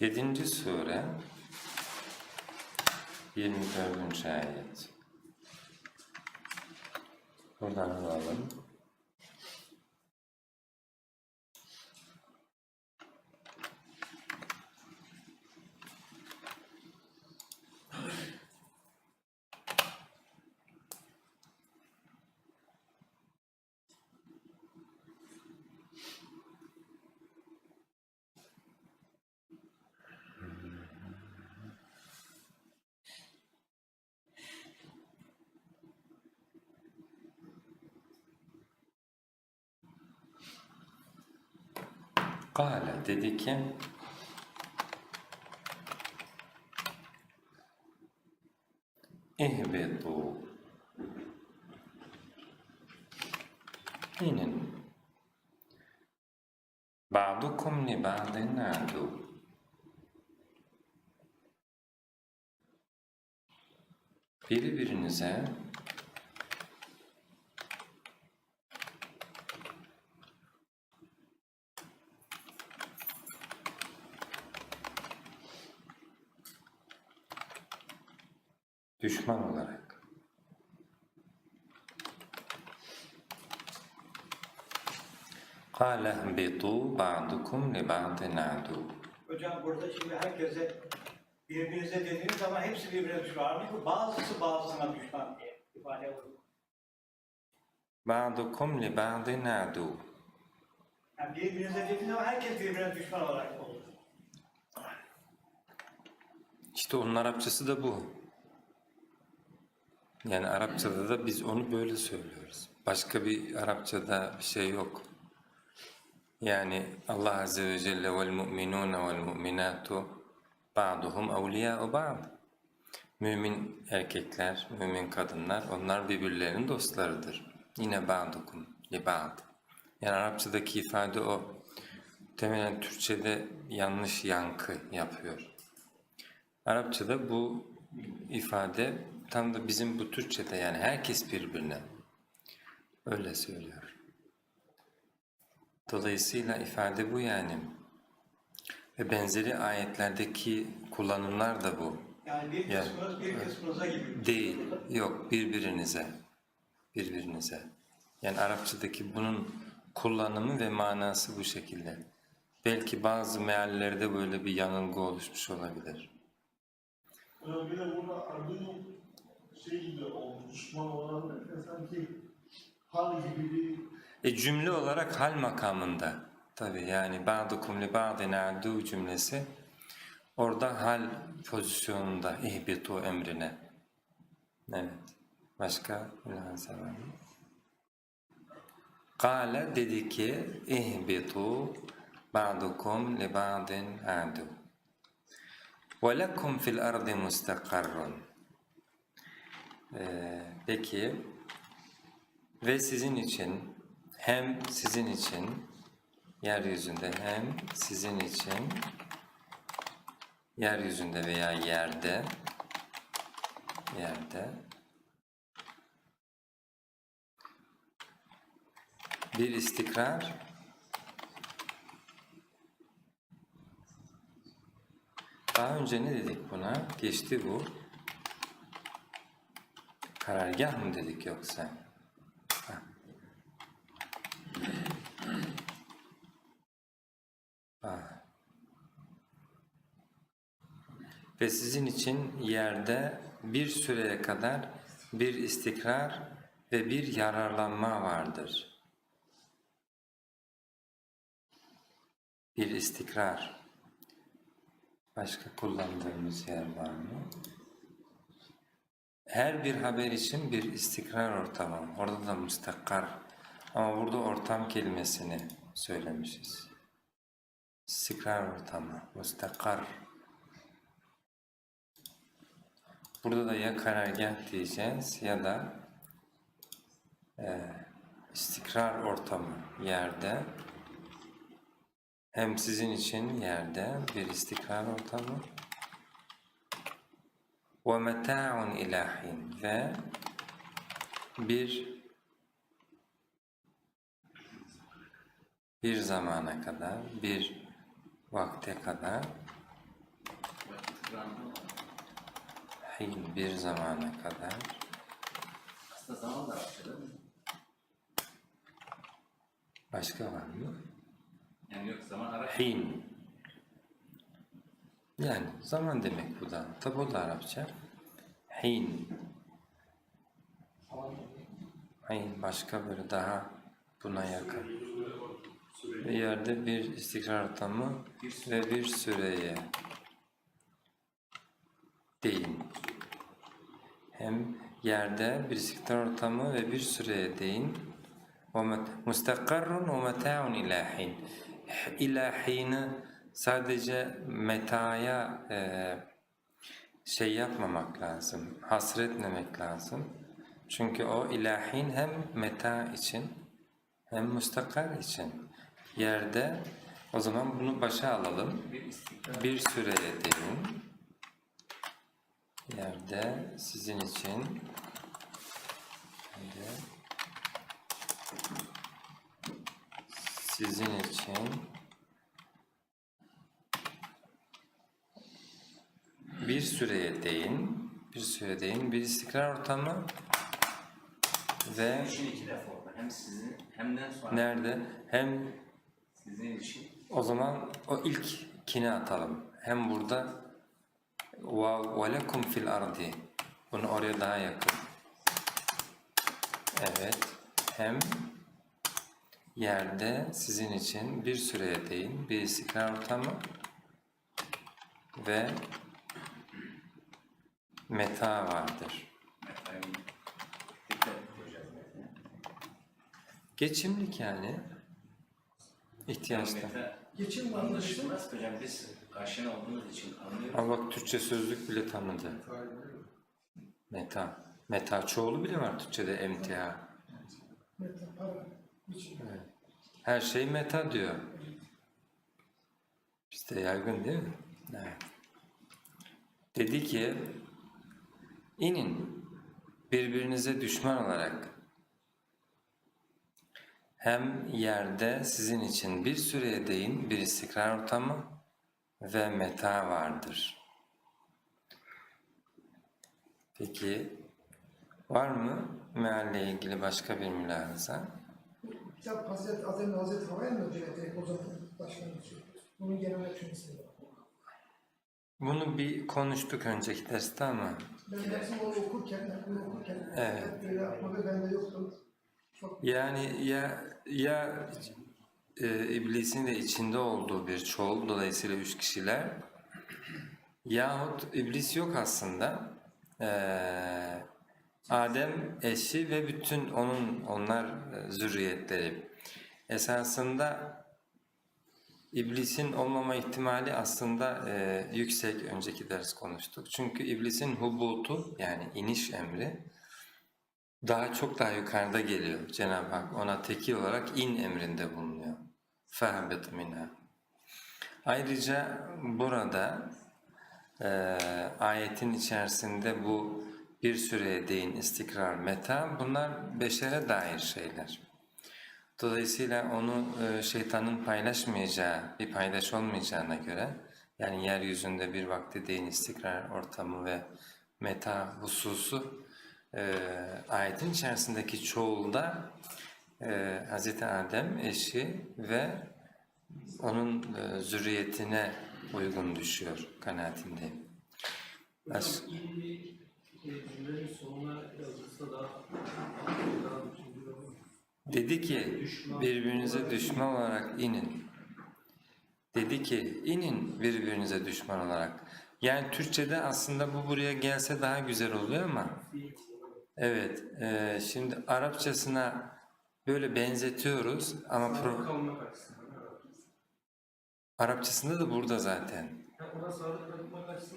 7. sure 24. ayet. Buradan alalım. Kale dedi ki İhbitu İnin Ba'dukum li ba'din adu Birbirinize düşman olarak قال اهبطوا بعضكم لبعض عدو Hocam burada şimdi herkese birbirinize dediğiniz zaman hepsi birbirine düşman. Halbuki bazısı bazısına düşman diye ifade olur. بعضكم لبعض عدو Yani birbirinize dediğiniz zaman herkes birbirine düşman olarak olur. İşte onun Arapçası da bu. Yani Arapçada da biz onu böyle söylüyoruz. Başka bir Arapçada bir şey yok. Yani Allah Azze ve Celle vel mu'minun vel mu'minatu ba'duhum evliya'u ba'd. Mümin erkekler, mümin kadınlar onlar birbirlerinin dostlarıdır. Yine ba'dukum li ba'd. Yani Arapçadaki ifade o. Muhtemelen Türkçe'de yanlış yankı yapıyor. Arapçada bu ifade tam da bizim bu Türkçe'de yani herkes birbirine öyle söylüyor. Dolayısıyla ifade bu yani. Ve benzeri ayetlerdeki kullanımlar da bu. Yani bir kısmınız bir kısmınıza gibi. Değil, yok birbirinize, birbirinize. Yani Arapçadaki bunun kullanımı ve manası bu şekilde. Belki bazı meallerde böyle bir yanılgı oluşmuş olabilir. Ee, Bir de burada şey gibi düşman olan sanki hal gibi bir E cümle olarak hal makamında tabi yani ba'dukum li ba'din adu cümlesi orada hal pozisyonunda ihbitu emrine. Evet. Başka mülahaz var mı? Kale dedi ki ihbitu ba'dukum li ba'din adu. Lekum fil ardi mustakarrun. Ee, peki ve sizin için hem sizin için yeryüzünde hem sizin için yeryüzünde veya yerde yerde bir istikrar daha önce ne dedik buna? Geçti bu. Karargah mı dedik yoksa? Ve sizin için yerde bir süreye kadar bir istikrar ve bir yararlanma vardır. Bir istikrar. Başka kullandığımız yer var mı? Her bir haber için bir istikrar ortamı. Orada da müstakar. Ama burada ortam kelimesini söylemişiz. İstikrar ortamı, müstakar. Burada da ya karargah diyeceğiz ya da e, istikrar ortamı yerde. Hem sizin için yerde bir istikrar ortamı. Meta'un ilahin ve bir bir zamana kadar, bir vakte kadar Hin bir zamana kadar. aslında zaman da? Başka var mı? Yani yok zaman. Hin. Yani zaman demek bu da. Tabi o da Arapça. Hin. Hin başka böyle daha buna yakın. Bir yerde bir istikrar ortamı ve bir süreye değin. Hem yerde bir istikrar ortamı ve bir süreye değin. Mustakarrun ve meta'un ila hin. Sadece metaya e, şey yapmamak lazım, hasretmemek lazım. Çünkü o ilahin hem meta için hem mustakar için. Yerde o zaman bunu başa alalım. Bir süreye deyin. Yerde sizin için sizin için bir süreye değin. Bir süre değin. Bir istikrar ortamı ve Sizin için iki defa oldu. Hem sizin hemden sonra nerede? Hem sizin için O zaman o ilk kini atalım. Hem burada ve velekum fil ardi. Bunu oraya daha yakın. Evet. Hem yerde sizin için bir süreye değin. Bir istikrar ortamı ve meta vardır. Geçimlik yani. İhtiyaçta. Geçim anlaşılmaz hocam biz aşina olduğumuz için anlıyoruz. Ama bak Türkçe sözlük bile tanıdı. Meta. Meta çoğulu bile var Türkçe'de emtia. Geçim. Her şey meta diyor. Bizde yaygın değil mi? Evet. Dedi ki inin birbirinize düşman olarak hem yerde sizin için bir süreye değin bir istikrar ortamı ve meta vardır. Peki var mı mealle ilgili başka bir mülahaza? Kitap Hazreti Adem ve Hazreti Havaya mı uzatın başlangıcı? Bunun genel açılması. Bunu bir konuştuk önceki derste ama Ben hepsini onu okurken, bunu okurken Evet. böyle yapmadı, bende yoktu. Çok yani ya ya e, iblisin de içinde olduğu bir çoğul dolayısıyla üç kişiler yahut iblis yok aslında E, Adem eşi ve bütün onun onlar e, zürriyetleri esasında İblisin olmama ihtimali aslında e, yüksek önceki ders konuştuk. Çünkü iblisin hubutu yani iniş emri daha çok daha yukarıda geliyor. Cenab-ı Hak ona tekil olarak in emrinde bulunuyor. فَهَبِطْ minha. Ayrıca burada e, ayetin içerisinde bu bir süreye değin istikrar, meta bunlar beşere dair şeyler. Dolayısıyla onu e, şeytanın paylaşmayacağı, bir paydaş olmayacağına göre yani yeryüzünde bir vakti değin istikrar ortamı ve meta hususu e, ayetin içerisindeki çoğulda e, Hz. Adem eşi ve onun e, zürriyetine uygun düşüyor kanaatindeyim. Cümlenin sonuna yazılsa da. Dedi ki birbirinize düşman olarak inin. Dedi ki inin birbirinize düşman olarak. Yani Türkçe'de aslında bu buraya gelse daha güzel oluyor ama evet e, şimdi Arapçasına böyle benzetiyoruz ama pro-. Arapçasında da burada zaten.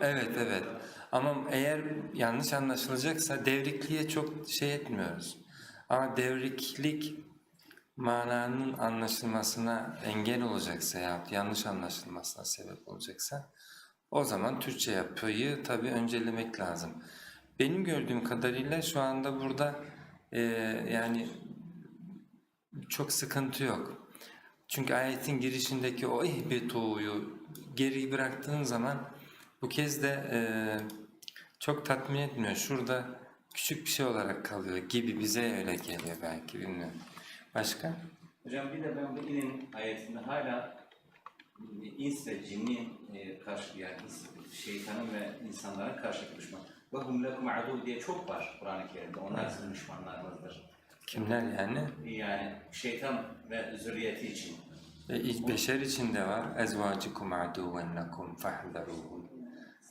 Evet evet ama eğer yanlış anlaşılacaksa devrikliğe çok şey etmiyoruz. Ama devriklik mananın anlaşılmasına engel olacaksa ya yanlış anlaşılmasına sebep olacaksa o zaman Türkçe yapıyı tabii öncelemek lazım. Benim gördüğüm kadarıyla şu anda burada e, yani çok sıkıntı yok. Çünkü ayetin girişindeki o ihbitu'yu geri bıraktığın zaman Bu kez de e, çok tatmin etmiyor. Şurada küçük bir şey olarak kalıyor gibi bize öyle geliyor belki bilmiyorum. Başka? Hocam bir de ben bu inin ayetinde hala ins ve cinnin e, karşı yani şeytanın ve insanlara karşı düşman. Ve hum lekum adu diye çok var Kur'an-ı Kerim'de. Onlar sizin düşmanlarınızdır. Kimler yani? Yani şeytan ve zürriyeti için. E, beşer içinde var. Ezvacikum aduven lekum fahzaruhum.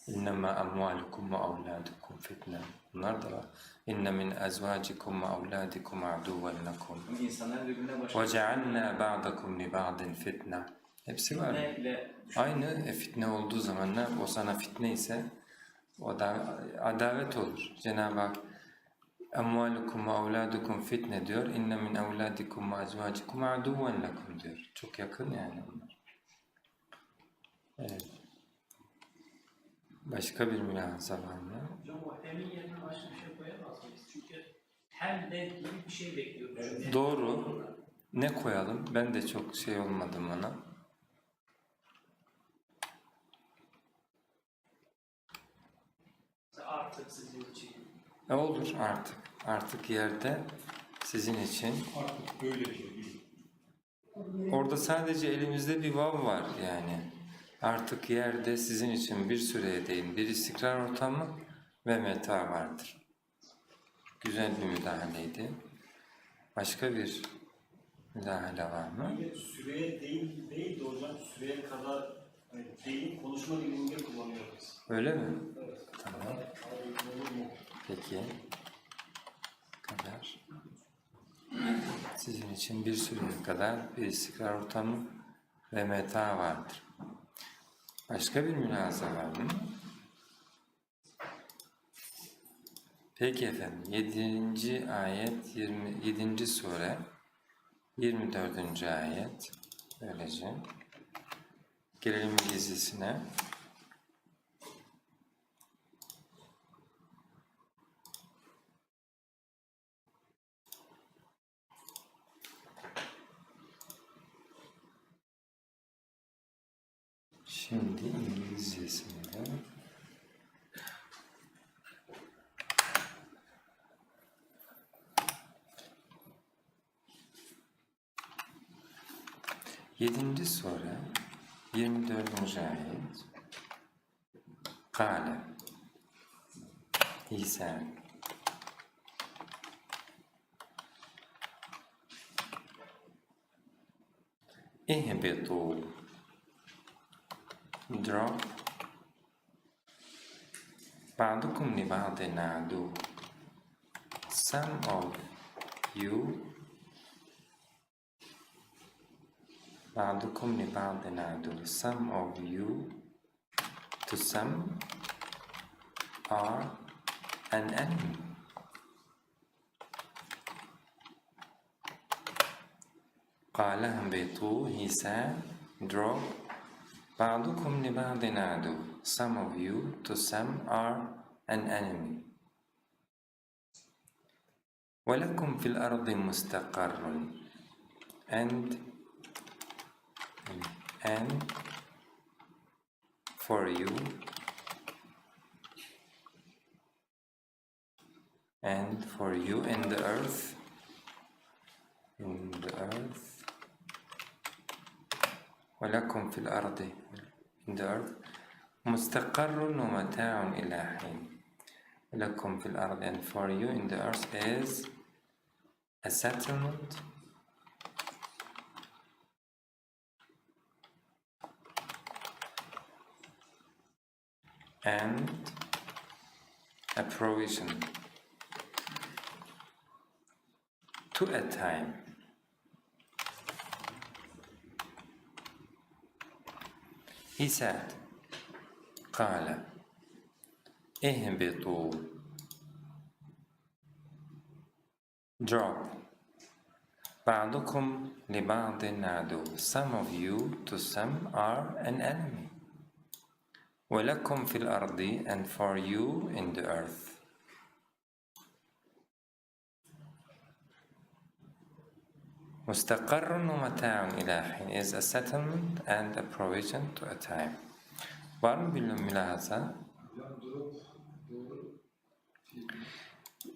İnnemâ amvalukum ve avladukum fitne. Bunlar da var. İnne min ezvacikum ve avladikum aduven lekum. İnsanlar birbirine başka Ve cealnâ ba'dakum li ba'din fitne. Hepsi var. Aynı e, fitne olduğu zaman ne? O sana fitne ise o da adavet olur. Cenab-ı Hak Emvalukum ve evladukum fitne diyor. İnne min evladikum ve ezvacikum aduven lekum diyor. Çok yakın yani bunlar. Evet. Başka bir mülahaza var mı? Hocam o hemin yerine başka bir şey koyamaz mıyız? Çünkü hem de gibi bir şey bekliyoruz. Doğru. Ne koyalım? Ben de çok şey olmadım ona. Artık sizin için. E olur artık. Artık yerde sizin için Artık böyle bir şey değil. Orada sadece elimizde bir vav var yani. Artık yerde sizin için bir süreye değin bir istikrar ortamı ve meta vardır. Güzel bir müdahaleydi. Başka bir müdahale var mı? Süreye değil, değil de hocam süreye kadar hani değil konuşma dilinde kullanıyoruz. Öyle mi? Evet. Tamam. Peki. Kadar. Sizin için bir süreye kadar bir istikrar ortamı ve meta vardır. Başka bir mülaza var mı? Peki efendim. 7. ayet 27. sure 24. ayet böylece gelelim İngilizcesine. 7. soru 24. ayet Kale İsa İhbitu Drop Ba'dukum li ba'din adu Some of you بعضكم لبعض عدو some of you to some are an enemy قال اهبطوا he said drop بعضكم لبعض عدو some of you to some are an enemy ولكم في الأرض مستقر and and for you and for you in the earth in the earth ولكم في الأرض in the earth مستقر ومتاع إلى حين ولكم في الأرض and for you in the earth is a settlement and a provision to a time He said قال اهبطوا drop بعضكم لبعض عدو some of you to some are an enemy ولكم في الأرض and for you in the earth مستقر ومتاع إلى حين is a settlement and a provision to a time Var mı bir mülahaza? Hocam durup doğru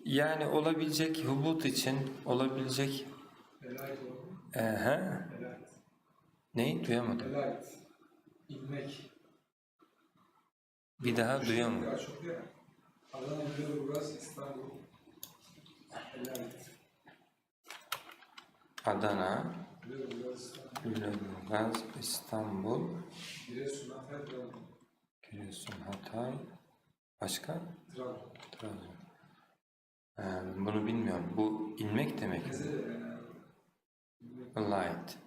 Yani olabilecek hubut için olabilecek elayet oldu. Ehe. Elayet. Neyi duyamadım. Elayet. İnmek. Bir daha çok ya. Adana, Lüleburgaz, İstanbul. İstanbul. Giresun, Hatay, başka? Trabzon. Ee, bunu bilmiyorum. Bu inmek demek mi? Light.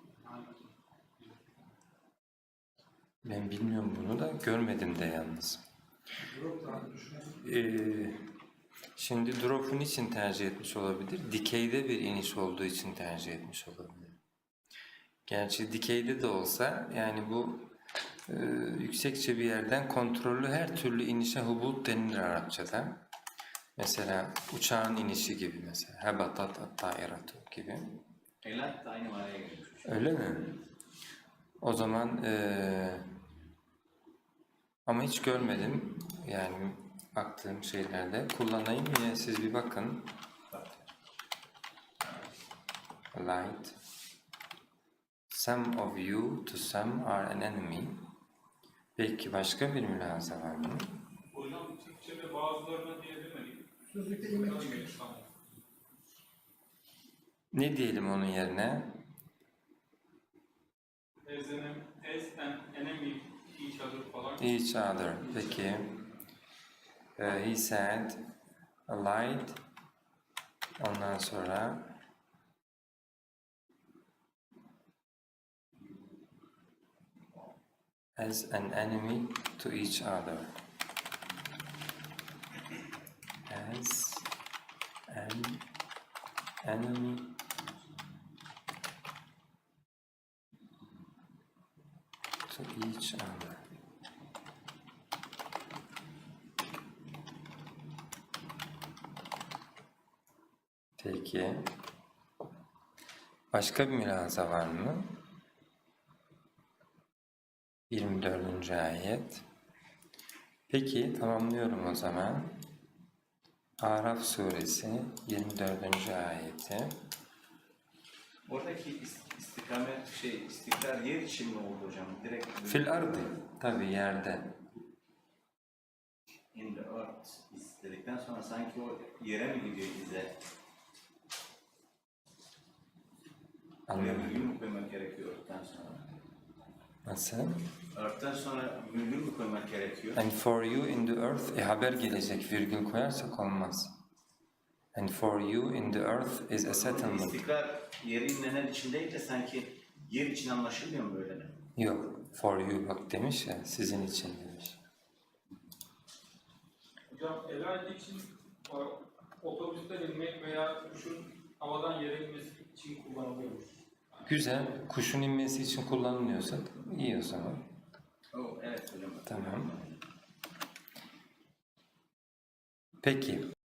Ben bilmiyorum bunu da görmedim de yalnız. Ee, şimdi drop'un için tercih etmiş olabilir. Dikeyde bir iniş olduğu için tercih etmiş olabilir. Gerçi dikeyde de olsa yani bu e, yüksekçe bir yerden kontrollü her türlü inişe hubut denilir Arapçada. Mesela uçağın inişi gibi mesela. Hebatat at-tairatu gibi. Elat da aynı manaya geliyor. Öyle mi? O zaman eee, ama hiç görmedim yani baktığım şeylerde kullanayım yine siz bir bakın. Light. Some of you to some are an enemy. Belki başka bir mülahaza var mı? Hocam Türkçe'de bazılarına diyebilmedik. Sözlükte Bundan çıkıyor. Ne diyelim onun yerine? As an, as an enemy each other falan. Peki. Ee, he said a light. Ondan sonra as an enemy to each other. As an enemy to each other. Peki. Başka bir mülahaza var mı? 24. ayet. Peki tamamlıyorum o zaman. Araf suresi 24. ayeti. Oradaki is- istikamet şey istikrar yer için mi oldu hocam? Direkt Fil ardı. Tabi yerde. in the earth is dedikten sonra sanki o yere mi gidiyor ize? Oraya Anlamadım. virgül mü koymak gerekiyor örtten sonra? Nasıl? Örtten sonra virgül mü koymak gerekiyor? And for you in the earth, e haber gelecek virgül koyarsak olmaz. And for you in the earth is a settlement. İstikrar yerin nenen için değil de sanki yer için anlaşılmıyor mu böyle? Yok, for you bak demiş ya, sizin için demiş. Hocam Elayt için o- otobüsten inmek veya kuşun havadan yere inmesi için kullanılıyormuş. Güzel, kuşun inmesi için kullanılıyorsa iyi o zaman. Oh, evet hocam. Tamam. Peki.